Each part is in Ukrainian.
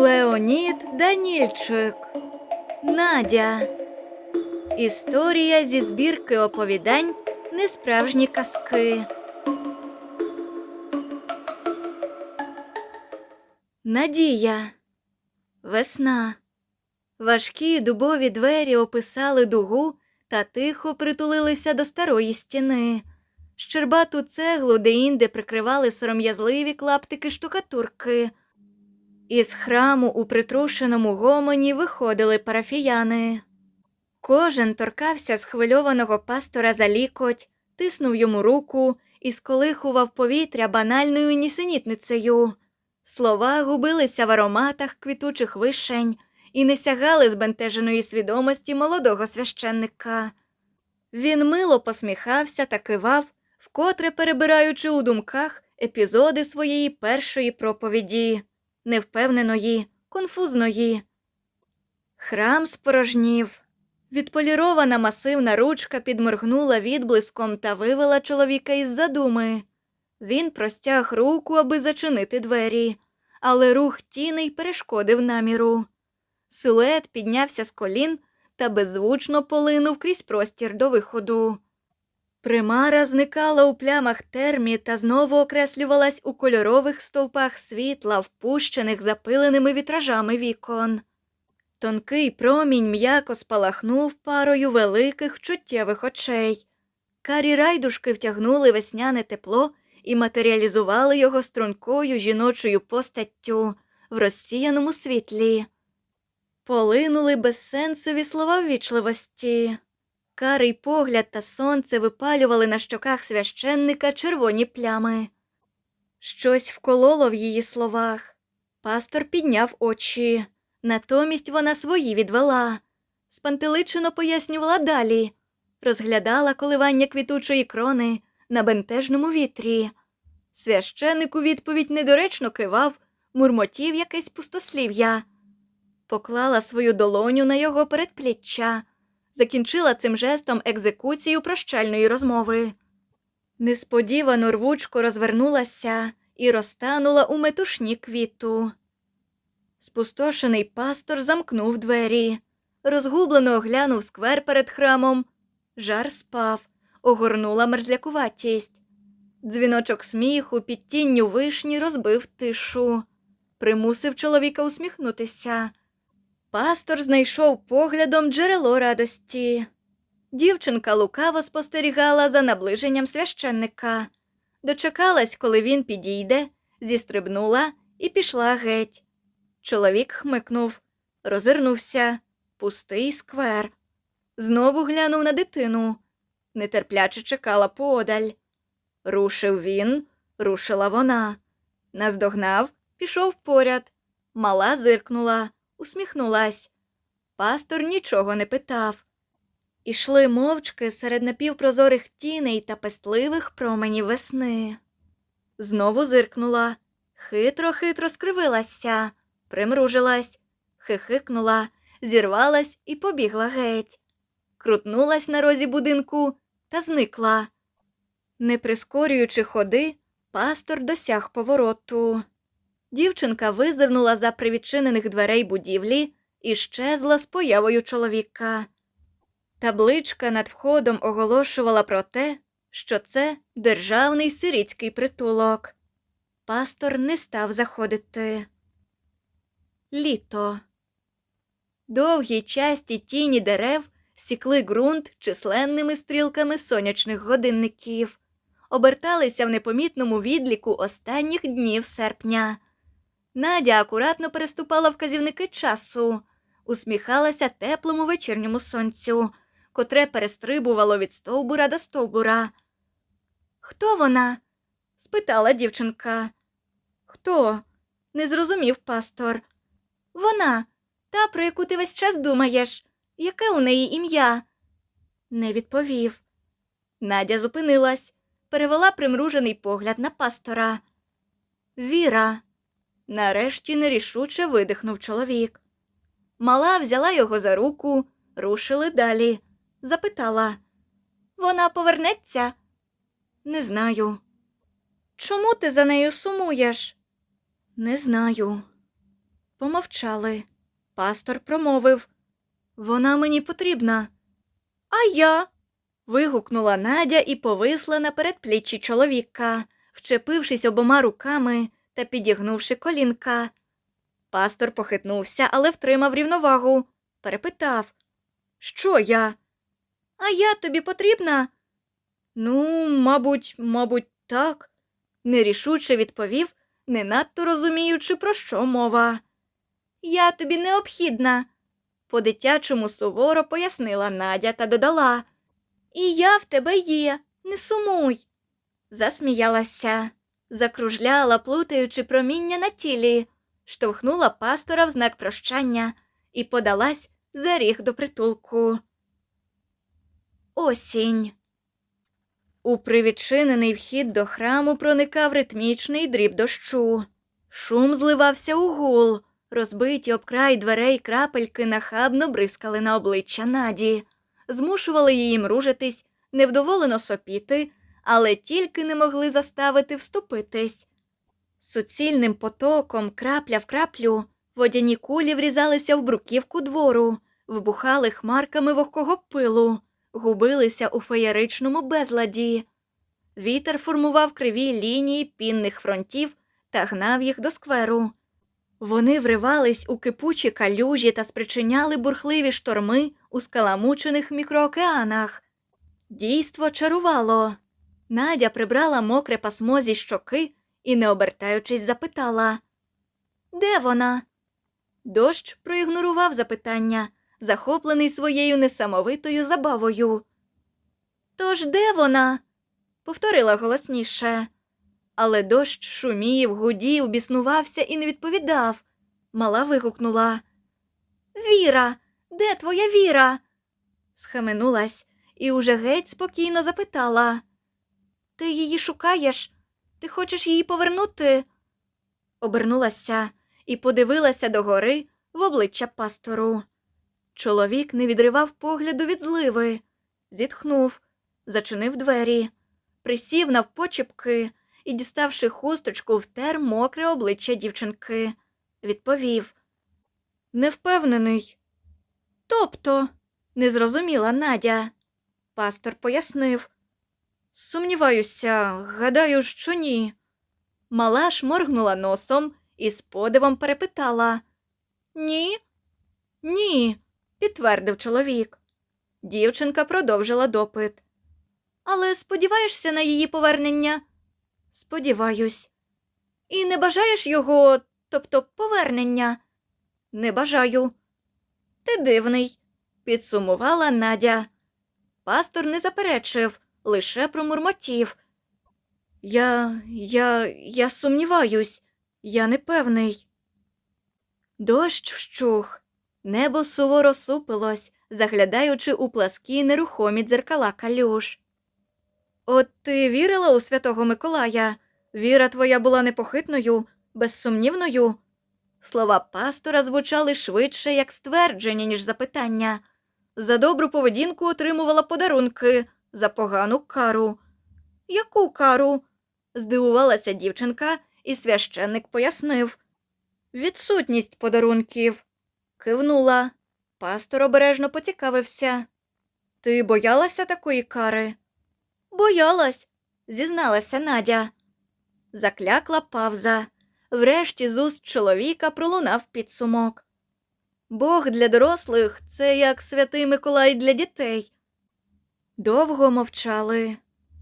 Леонід Данільчик Надя Історія зі збірки оповідань Несправжні казки. Надія. Весна. Важкі дубові двері описали дугу та тихо притулилися до старої стіни. Щербату цеглу деінде прикривали сором'язливі клаптики штукатурки. Із храму у притрушеному гомоні виходили парафіяни. Кожен торкався схвильованого пастора за лікоть, тиснув йому руку і сколихував повітря банальною нісенітницею. Слова губилися в ароматах квітучих вишень і не сягали збентеженої свідомості молодого священника. Він мило посміхався та кивав, вкотре перебираючи у думках епізоди своєї першої проповіді, невпевненої, конфузної. Храм спорожнів. Відполірована масивна ручка підморгнула відблиском та вивела чоловіка із задуми. Він простяг руку, аби зачинити двері, але рух тіней перешкодив наміру. Силует піднявся з колін та беззвучно полинув крізь простір до виходу. Примара зникала у плямах термі та знову окреслювалась у кольорових стовпах світла, впущених запиленими вітражами вікон. Тонкий промінь м'яко спалахнув парою великих чуттєвих очей. Карі райдушки втягнули весняне тепло і матеріалізували його стрункою жіночою постаттю в розсіяному світлі. Полинули безсенсові слова ввічливості. Карий погляд та сонце випалювали на щоках священника червоні плями. Щось вкололо в її словах. Пастор підняв очі. Натомість вона свої відвела. Спантеличено пояснювала далі, розглядала коливання квітучої крони на бентежному вітрі. Священик у відповідь недоречно кивав, мурмотів якесь пустослів'я, поклала свою долоню на його передпліччя, закінчила цим жестом екзекуцію прощальної розмови. Несподівано рвучко розвернулася і розтанула у метушні квіту. Спустошений пастор замкнув двері, розгублено оглянув сквер перед храмом. Жар спав, огорнула мерзлякуватість. Дзвіночок сміху під тінню вишні розбив тишу, примусив чоловіка усміхнутися. Пастор знайшов поглядом джерело радості. Дівчинка лукаво спостерігала за наближенням священника. Дочекалась, коли він підійде, зістрибнула і пішла геть. Чоловік хмикнув, розвернувся. Пустий сквер. Знову глянув на дитину. нетерпляче чекала подаль. Рушив він, рушила вона. Наздогнав, пішов поряд. Мала зиркнула, усміхнулась. Пастор нічого не питав. Ішли мовчки серед напівпрозорих тіней та пестливих променів весни. Знову зиркнула, хитро-хитро скривилася, примружилась, хихикнула, зірвалась і побігла геть. Крутнулась на розі будинку та зникла. Не прискорюючи ходи, пастор досяг повороту. Дівчинка визирнула за привідчинених дверей будівлі і щезла з появою чоловіка. Табличка над входом оголошувала про те, що це державний сирітський притулок. Пастор не став заходити. Літо. Довгі часті тіні дерев сікли ґрунт численними стрілками сонячних годинників, оберталися в непомітному відліку останніх днів серпня. Надя акуратно переступала вказівники часу, усміхалася теплому вечірньому сонцю, котре перестрибувало від стовбура до стовбура. Хто вона? спитала дівчинка. Хто? не зрозумів пастор. Вона, та, про яку ти весь час думаєш. Яке у неї ім'я? Не відповів. Надя зупинилась, перевела примружений погляд на пастора. Віра. Нарешті нерішуче видихнув чоловік. Мала взяла його за руку, рушили далі. Запитала Вона повернеться? Не знаю. Чому ти за нею сумуєш? Не знаю. Помовчали. Пастор промовив Вона мені потрібна. А я. вигукнула Надя і повисла на передпліччі чоловіка, вчепившись обома руками та підігнувши колінка. Пастор похитнувся, але втримав рівновагу. Перепитав Що я? А я тобі потрібна? Ну, мабуть, мабуть, так, нерішуче відповів, не надто розуміючи, про що мова. Я тобі необхідна, по дитячому суворо пояснила Надя та додала. І я в тебе є, не сумуй. Засміялася, закружляла, плутаючи проміння на тілі, штовхнула пастора в знак прощання і подалась за ріг до притулку. Осінь. У привідчинений вхід до храму проникав ритмічний дріб дощу. Шум зливався у гул, розбиті об край дверей крапельки нахабно бризкали на обличчя Наді, змушували її мружитись, невдоволено сопіти, але тільки не могли заставити вступитись. Суцільним потоком, крапля в краплю, водяні кулі врізалися в бруківку двору, вибухали хмарками вогкого пилу губилися у феєричному безладі. Вітер формував криві лінії пінних фронтів та гнав їх до скверу. Вони вривались у кипучі калюжі та спричиняли бурхливі шторми у скаламучених мікроокеанах. Дійство чарувало. Надя прибрала мокре пасмо зі щоки і, не обертаючись, запитала Де вона? Дощ проігнорував запитання захоплений своєю несамовитою забавою. Тож де вона? повторила голосніше. Але дощ шумів, гудів, біснувався і не відповідав. Мала вигукнула Віра, де твоя віра? Схаменулась і уже геть спокійно запитала. Ти її шукаєш? Ти хочеш її повернути? Обернулася і подивилася догори в обличчя пастору. Чоловік не відривав погляду від зливи, зітхнув, зачинив двері, присів навпочіпки і, діставши хусточку, втер мокре обличчя дівчинки. Відповів Не впевнений. Тобто, не зрозуміла Надя. Пастор пояснив. Сумніваюся, гадаю, що ні. Мала шморгнула носом і з подивом перепитала Ні? Ні підтвердив чоловік. Дівчинка продовжила допит. Але сподіваєшся на її повернення? Сподіваюсь. І не бажаєш його, тобто повернення? Не бажаю. Ти дивний, підсумувала Надя. пастор не заперечив, лише промурмотів. Я, я, я сумніваюсь, я не певний. Дощ вщух, небо суворо супилось, заглядаючи у пласкі нерухомі дзеркала калюш. От ти вірила у святого Миколая? Віра твоя була непохитною, безсумнівною. Слова пастора звучали швидше як ствердження, ніж запитання. За добру поведінку отримувала подарунки, за погану кару. Яку кару? здивувалася дівчинка, і священник пояснив. Відсутність подарунків. Кивнула. Пастор обережно поцікавився. Ти боялася такої кари? Боялась, зізналася Надя. Заклякла павза. Врешті з уст чоловіка пролунав підсумок. Бог для дорослих це як святий Миколай для дітей. Довго мовчали,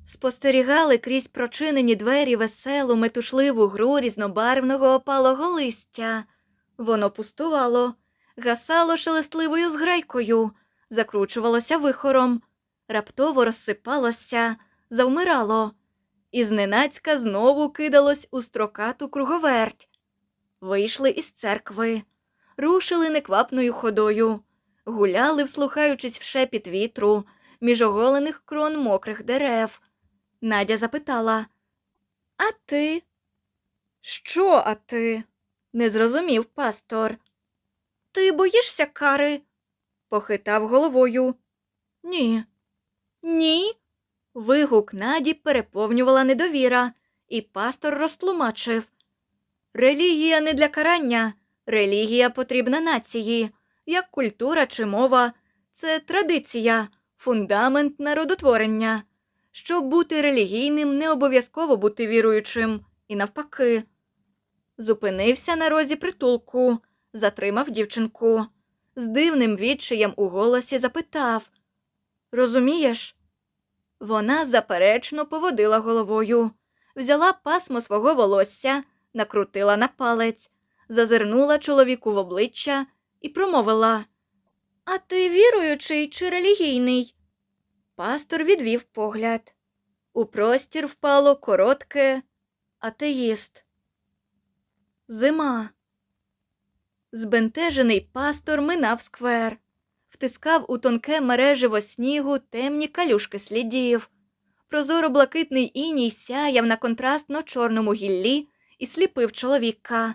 спостерігали крізь прочинені двері веселу, метушливу гру різнобарвного опалого листя. Воно пустувало, гасало шелестливою зграйкою, закручувалося вихором, раптово розсипалося, завмирало, і зненацька знову кидалось у строкату круговерть. Вийшли із церкви, рушили неквапною ходою, гуляли, вслухаючись в шепіт вітру, між оголених крон мокрих дерев. Надя запитала А ти? Що, а ти? не зрозумів пастор. Ти боїшся кари? похитав головою. Ні. Ні. Вигук Наді переповнювала недовіра, і пастор розтлумачив. Релігія не для карання, релігія потрібна нації, як культура чи мова. Це традиція, фундамент народотворення. Щоб бути релігійним, не обов'язково бути віруючим, і навпаки. Зупинився на розі притулку, затримав дівчинку. З дивним відчаєм у голосі запитав Розумієш? Вона заперечно поводила головою, взяла пасмо свого волосся, накрутила на палець, зазирнула чоловіку в обличчя і промовила А ти віруючий чи релігійний? Пастор відвів погляд. У простір впало коротке атеїст. Зима. Збентежений пастор минав сквер, втискав у тонке мереживо снігу темні калюшки слідів. Прозоро блакитний іній сяяв на контрастно чорному гіллі і сліпив чоловіка,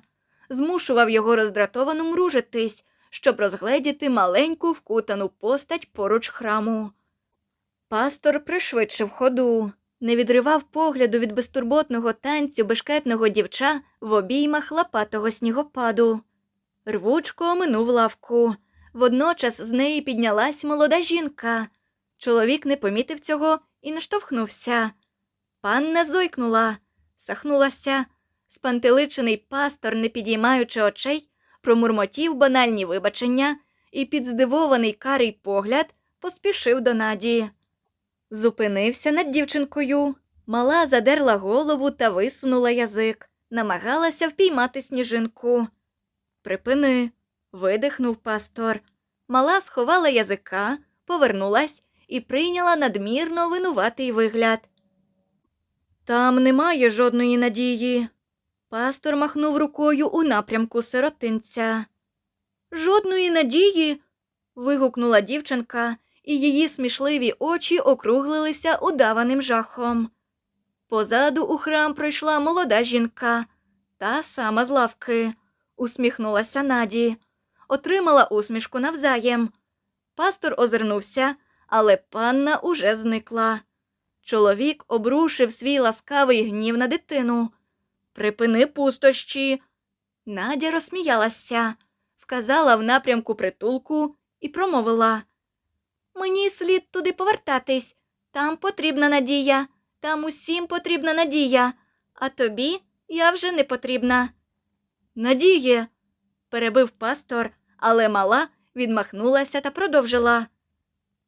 змушував його роздратовано мружитись, щоб розгледіти маленьку вкутану постать поруч храму. Пастор пришвидшив ходу, не відривав погляду від безтурботного танцю бешкетного дівча в обіймах лапатого снігопаду. Рвучко оминув лавку. Водночас з неї піднялась молода жінка. Чоловік не помітив цього і наштовхнувся. Панна зойкнула, сахнулася. Спантеличений пастор, не підіймаючи очей, промурмотів банальні вибачення і під здивований карий погляд поспішив до Наді. Зупинився над дівчинкою. Мала задерла голову та висунула язик, намагалася впіймати сніжинку. Припини, видихнув пастор. Мала сховала язика, повернулась і прийняла надмірно винуватий вигляд. Там немає жодної надії. Пастор махнув рукою у напрямку сиротинця. Жодної надії. вигукнула дівчинка, і її смішливі очі округлилися удаваним жахом. Позаду у храм пройшла молода жінка, та сама з лавки, усміхнулася Наді, отримала усмішку навзаєм. Пастор озирнувся, але панна уже зникла. Чоловік обрушив свій ласкавий гнів на дитину. Припини пустощі. Надя розсміялася, вказала в напрямку притулку і промовила Мені слід туди повертатись. Там потрібна надія, там усім потрібна надія, а тобі я вже не потрібна. Надіє, перебив пастор, але мала відмахнулася та продовжила.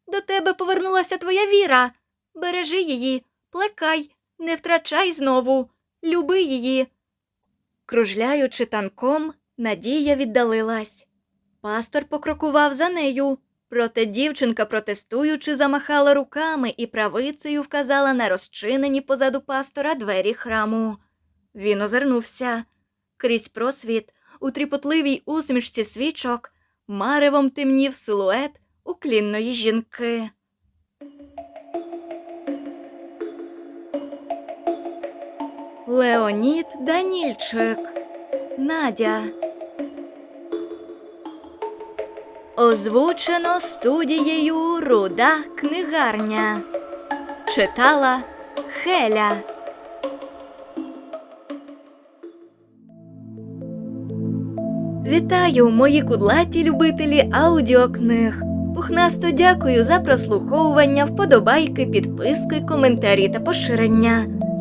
До тебе повернулася твоя віра. Бережи її, плекай, не втрачай знову, люби її. Кружляючи танком, Надія віддалилась. Пастор покрокував за нею, Проте дівчинка, протестуючи, замахала руками і правицею вказала на розчинені позаду пастора двері храму. Він озирнувся. Крізь просвіт, у тріпотливій усмішці свічок, маревом темнів силует уклінної жінки. Леонід Данільчик. Надя. Озвучено студією Руда книгарня. Читала Хеля. Вітаю, мої кудлаті любителі аудіокниг. Пухнасто дякую за прослуховування, вподобайки, підписки, коментарі та поширення.